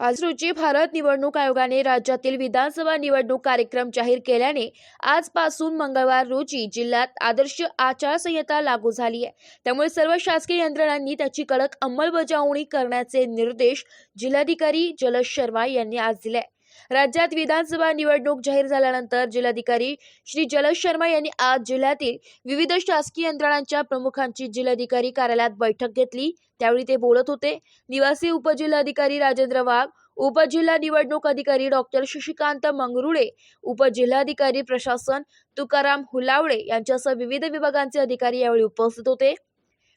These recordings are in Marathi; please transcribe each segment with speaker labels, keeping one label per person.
Speaker 1: आज रोजी भारत निवडणूक आयोगाने राज्यातील विधानसभा निवडणूक कार्यक्रम जाहीर केल्याने आजपासून मंगळवार रोजी जिल्ह्यात आदर्श आचारसंहिता लागू झाली आहे. त्यामुळे सर्व शासकीय यंत्रणांनी त्याची कडक अंमलबजावणी करण्याचे निर्देश जिल्हाधिकारी जलज शर्मा यांनी आज दिले राज्यात विधानसभा निवडणूक जाहीर झाल्यानंतर जिल्हाधिकारी श्री जलज शर्मा यांनी आज जिल्ह्यातील विविध शासकीय यंत्रणांच्या प्रमुखांची जिल्हाधिकारी कार्यालयात बैठक घेतली. त्यावेळी ते बोलत होते. निवासी उपजिल्हाधिकारी राजेंद्र वाघ उपजिल्हा निवडणूक अधिकारी डॉक्टर शशिकांत मंगरुळे उपजिल्हाधिकारी प्रशासन तुकाराम हुलावडे यांच्यासह विविध विभागांचे अधिकारी यावेळी उपस्थित होते.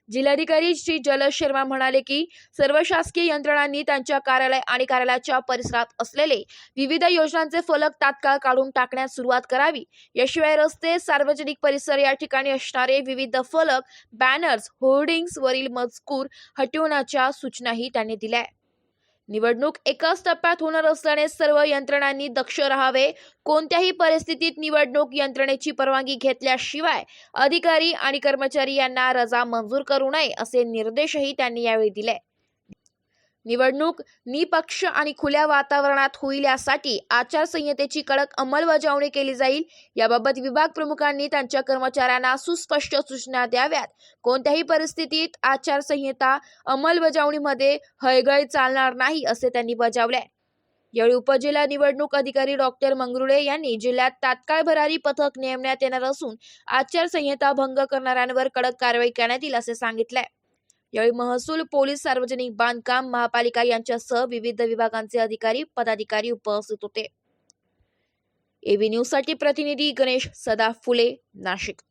Speaker 1: जिल्हाधिकारी श्री जलज शर्मा म्हणाले की सर्व शासकीय यंत्रणांनी त्यांच्या कार्यालय आणि कार्यालयाच्या परिसरात असलेले विविध योजनांचे फलक तात्काळ काढून टाकण्यास सुरुवात करावी. याशिवाय रस्ते सार्वजनिक परिसर या ठिकाणी असणारे विविध फलक बॅनर्स होर्डिंग्स वरील मजकूर हटवण्याच्या सूचनाही त्यांनी दिल्या निवडणूक एकाच टप्प्यात होणार असल्याने सर्व यंत्रणांनी दक्ष राहावे. कोणत्याही परिस्थितीत निवडणूक यंत्रणेची परवानगी घेतल्याशिवाय अधिकारी आणि कर्मचारी यांना रजा मंजूर करू नये असे निर्देशही त्यांनी यावेळी दिले. निवडणूक निपक्ष आणि खुल्या वातावरणात होईल यासाठी आचारसंहितेची कडक अंमलबजावणी केली जाईल. याबाबत विभाग प्रमुखांनी त्यांच्या कर्मचाऱ्यांना सुस्पष्ट सूचना द्याव्यात. कोणत्याही परिस्थितीत आचारसंहिता अंमलबजावणीमध्ये हयगय चालणार नाही असे त्यांनी बजावले. यावेळी उपजिल्हा निवडणूक अधिकारी डॉक्टर मंगरुळे यांनी जिल्ह्यात तात्काळ भरारी पथक नेमण्यात येणार असून आचारसंहिता भंग करणाऱ्यांवर कडक कारवाई करण्यात येईल असे सांगितले. यावेळी महसूल पोलीस सार्वजनिक बांधकाम महापालिका यांच्यासह विविध विभागांचे अधिकारी पदाधिकारी उपस्थित होते. एबी न्यूजसाठी प्रतिनिधी गणेश सदा फुले नाशिक.